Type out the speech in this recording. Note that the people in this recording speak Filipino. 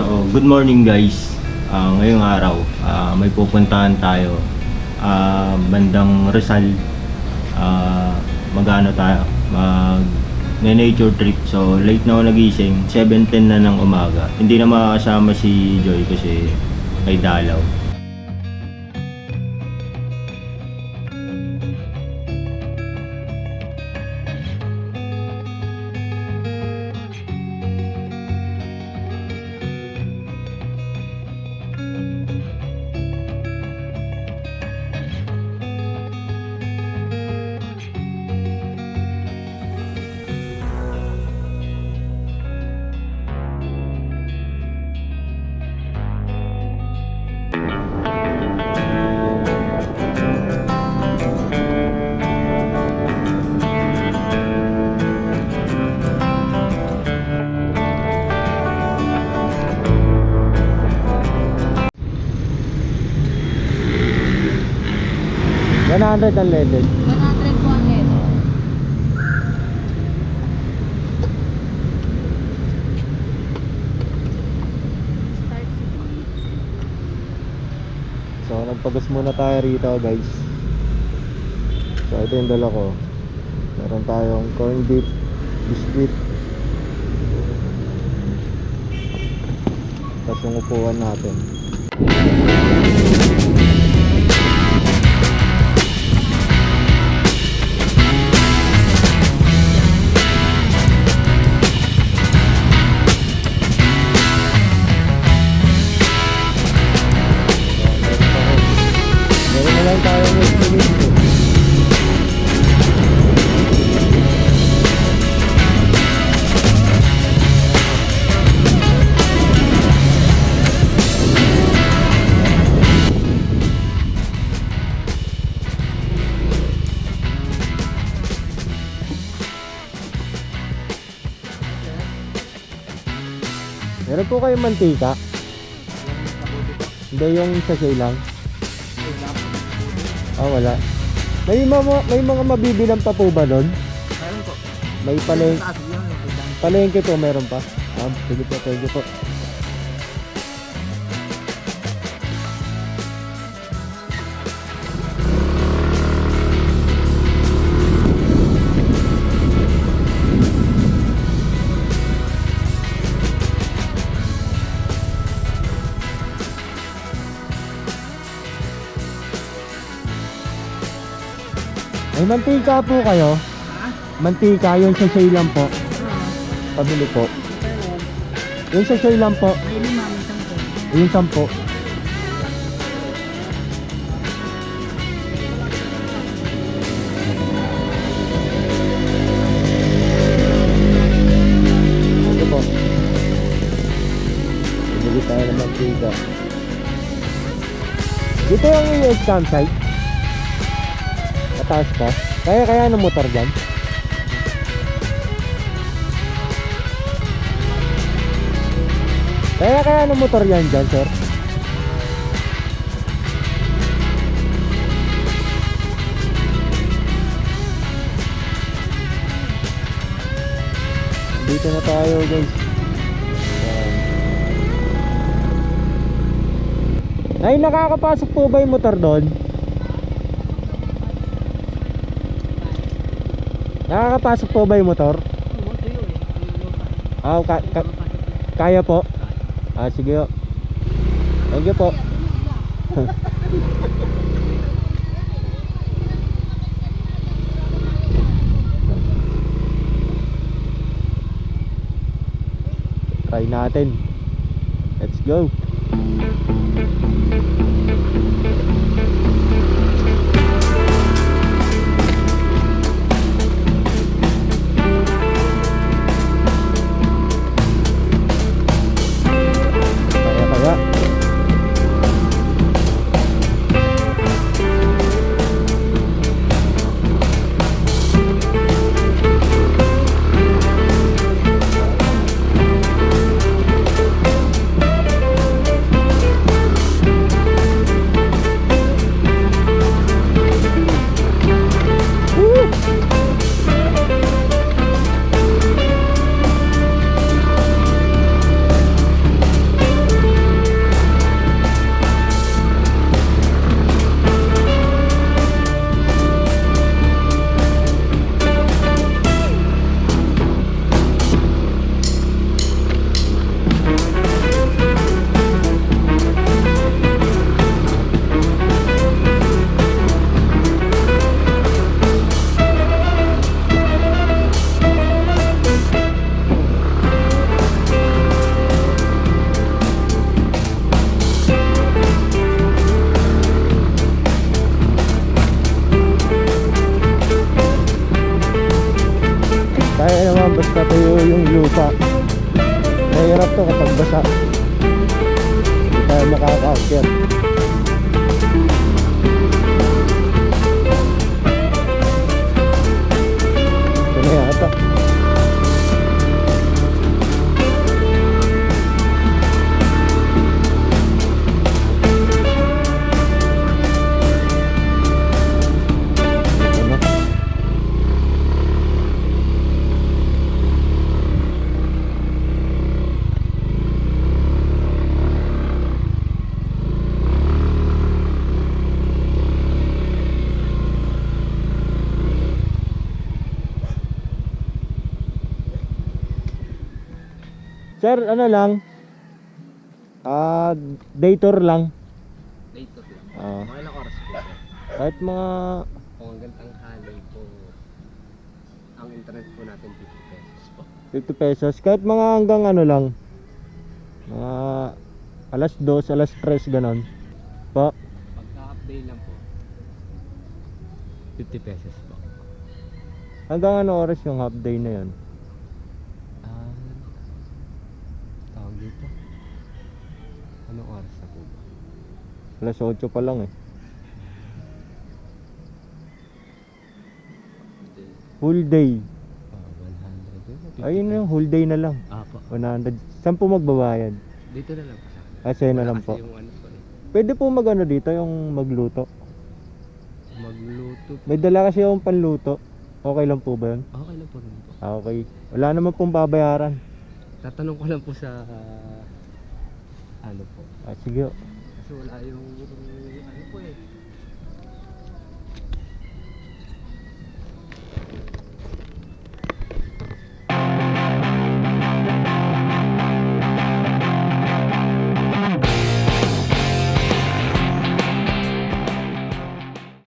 So, good morning guys. Ah, ngayong araw, ah, may pupuntahan tayo. Ah, bandang Rizal. Ah, magano tayo? Mag nature trip. So, late na ako nagising. 7.10 na ng umaga. Hindi na makakasama si Joy kasi kay Dalaw. One hundred unleaded. 100 po. Start So, nagpagas muna tayo rito, guys. So, ito yung dala ko. Meron tayong corn beef, biscuit. Tapos yung upuan natin. Po kayong mantika? Hindi yung sachet lang. Ah, wala. May mga, may mga mabibilang pa po ba doon? Meron po. May paleng, Taas yun. ibang- palengke po meron pa? Ah, sige po, thank you po. May mantika po kayo? Mantika, yung sachet lang po. Pabili po. Yung sachet lang po. May lima, may sampo. Yung sampo. Ito po. Bumili tayo ng mantika. Dito yung US campsite. Mataas pa. Kaya kaya ng motor dyan. Kaya kaya ng motor yan dyan, sir? Dito na tayo, guys. Ay, nakakapasok po ba yung motor doon? Nakakapasok po ba yung motor? Ah, ka- ka- kaya po? Ah, sige. Thank you po. Try natin. Let's go. Tayo makaka-akyat. Sir, ano lang? Ah, day tour lang. Dito lang. Ah, Mga ilang oras po sir? kahit mga Kung hanggang tanghali po, ang internet po natin 50 pesos po. 50 pesos. Kahit mga hanggang ano lang. Mga alas 2, alas 3, ganon. Pa, Pagka-update lang po, 50 pesos po. hanggang ano oras yung half day na yon? Ah, tawag dito. Anong oras na po ba? Alas 8 pa lang eh. Full day. Ah, 100 yun. 50 Ayun na, pesos. whole day na lang. Ah, po. 100. Saan po magbabayad? Dito na lang po sa akin. Ah, sa'yo na Wala lang kasi po. yung ano po eh. Pwede po magano dito yung magluto. Magluto. May dala kasi akong panluto. Okay lang po ba yun? Okay lang po rin po. Ah, okay. Wala naman pong babayaran. Tatanong ko lang po sa ano po. Ah, sige. Kasi wala yung ano po eh.